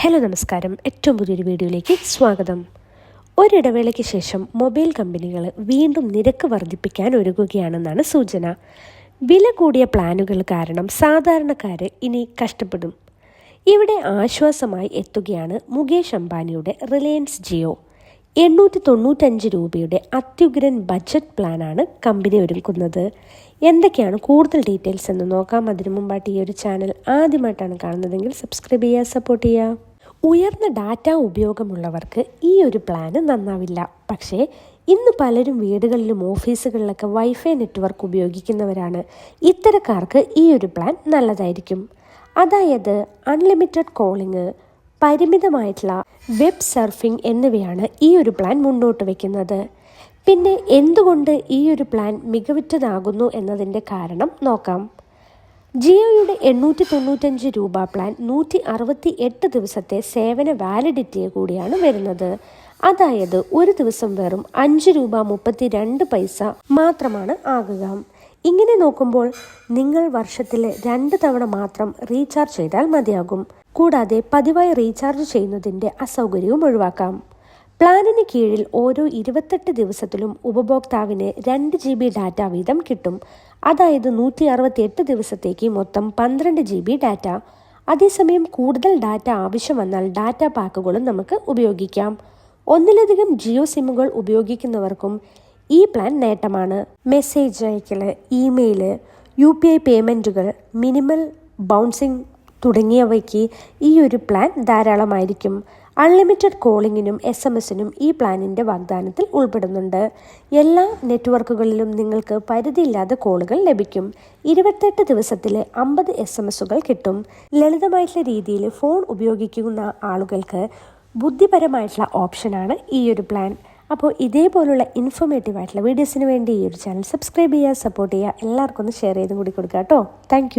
Hello നമസ്കാരം. ഏറ്റവും പുതിയൊരു വീഡിയോയിലേക്ക് സ്വാഗതം. ഒരിടവേളയ്ക്ക് ശേഷം മൊബൈൽ കമ്പനികൾ വീണ്ടും നിരക്ക് വർദ്ധിപ്പിക്കാൻ ഒരുങ്ങുകയാണെന്നാണ് സൂചന. വില കൂടിയ പ്ലാനുകൾ കാരണം സാധാരണക്കാർ ഇനി കഷ്ടപ്പെടും. ഇവിടെ ആശ്വാസമായി എത്തുകയാണ് മുകേഷ് അംബാനിയുടെ റിലയൻസ് ജിയോ. എണ്ണൂറ്റി തൊണ്ണൂറ്റഞ്ച് രൂപയുടെ അത്യുഗ്രൻ ബഡ്ജറ്റ് പ്ലാനാണ് കമ്പനി ഒരുക്കുന്നത്. എന്തൊക്കെയാണ് കൂടുതൽ ഡീറ്റെയിൽസ് എന്ന് നോക്കാം. അതിനു മുമ്പായിട്ട് ഈ ഒരു ചാനൽ ആദ്യമായിട്ടാണ് കാണുന്നതെങ്കിൽ സബ്സ്ക്രൈബ് ചെയ്യുക സപ്പോർട്ട് ചെയ്യുക. ഉയർന്ന ഡാറ്റ ഉപയോഗമുള്ളവർക്ക് ഈ ഒരു പ്ലാന് നന്നാവില്ല. പക്ഷേ ഇന്ന് പലരും വീടുകളിലും ഓഫീസുകളിലൊക്കെ വൈഫൈ നെറ്റ്വർക്ക് ഉപയോഗിക്കുന്നവരാണ്. ഇത്തരക്കാർക്ക് ഈ ഒരു പ്ലാൻ നല്ലതായിരിക്കും. അതായത് അൺലിമിറ്റഡ് കോളിംഗ് പരിമിതമായിട്ടുള്ള വെബ് സർഫിംഗ് എന്നിവയാണ് ഈ ഒരു പ്ലാൻ മുന്നോട്ട് വയ്ക്കുന്നത് പിന്നെ എന്തുകൊണ്ട് ഈ ഒരു പ്ലാൻ മികവുറ്റതാകുന്നു എന്നതിന്റെ കാരണം നോക്കാം. ജിയോയുടെ എണ്ണൂറ്റി തൊണ്ണൂറ്റഞ്ച് രൂപ പ്ലാൻ നൂറ്റി അറുപത്തി എട്ട് ദിവസത്തെ സേവന വാലിഡിറ്റിയെ കൂടിയാണ് വരുന്നത്. അതായത് ഒരു ദിവസം വെറും അഞ്ച് രൂപ മുപ്പത്തി രണ്ട് പൈസ മാത്രമാണ് ആകുക. ഇങ്ങനെ നോക്കുമ്പോൾ നിങ്ങൾ വർഷത്തിൽ രണ്ട് തവണ മാത്രം റീചാർജ് ചെയ്താൽ മതിയാകും. കൂടാതെ പതിവായി റീചാർജ് ചെയ്യുന്നതിന്റെ അസൗകര്യവും ഒഴിവാക്കാം. പ്ലാനിന് കീഴിൽ ഓരോ ഇരുപത്തെട്ട് ദിവസത്തിലും ഉപഭോക്താവിന് രണ്ട് ജി ബി ഡാറ്റ വീതം കിട്ടും. അതായത് നൂറ്റി അറുപത്തി എട്ട് ദിവസത്തേക്ക് മൊത്തം പന്ത്രണ്ട് ജി ബി ഡാറ്റ. അതേസമയം കൂടുതൽ ഡാറ്റ ആവശ്യം വന്നാൽ ഡാറ്റ പാക്കുകളും നമുക്ക് ഉപയോഗിക്കാം. ഒന്നിലധികം ജിയോ സിമ്മുകൾ ഉപയോഗിക്കുന്നവർക്കും ഈ പ്ലാൻ നേട്ടമാണ്. മെസ്സേജ് അയക്കൽ ഇമെയിൽ യു പി ഐ പേയ്മെന്റുകൾ മിനിമൽ ബൗൺസിങ് തുടങ്ങിയവയ്ക്ക് ഈ ഒരു പ്ലാൻ ധാരാളമായിരിക്കും. അൺലിമിറ്റഡ് കോളിങ്ങിനും എസ് എം എസിനും ഈ പ്ലാനിന്റെ വാഗ്ദാനത്തിൽ ഉൾപ്പെടുന്നുണ്ട്. എല്ലാ നെറ്റ്വർക്കുകളിലും നിങ്ങൾക്ക് പരിധിയില്ലാതെ കോളുകൾ ലഭിക്കും. ഇരുപത്തെട്ട് ദിവസത്തിൽ അമ്പത് എസ് എം എസുകൾ കിട്ടും. ലളിതമായിട്ടുള്ള രീതിയിൽ ഫോൺ ഉപയോഗിക്കുന്ന ആളുകൾക്ക് ബുദ്ധിപരമായിട്ടുള്ള ഓപ്ഷനാണ് ഈ ഒരു പ്ലാൻ അപ്പോൾ ഇതേപോലുള്ള ഇൻഫോർമേറ്റീവ് ആയിട്ടുള്ള വീഡിയോസിന് വേണ്ടി ഈ ഒരു ചാനൽ സബ്സ്ക്രൈബ് ചെയ്യുക സപ്പോർട്ട് ചെയ്യുക എല്ലാവർക്കും ഒന്ന് ഷെയർ ചെയ്തും കൂടി കൊടുക്കുക കേട്ടോ. താങ്ക്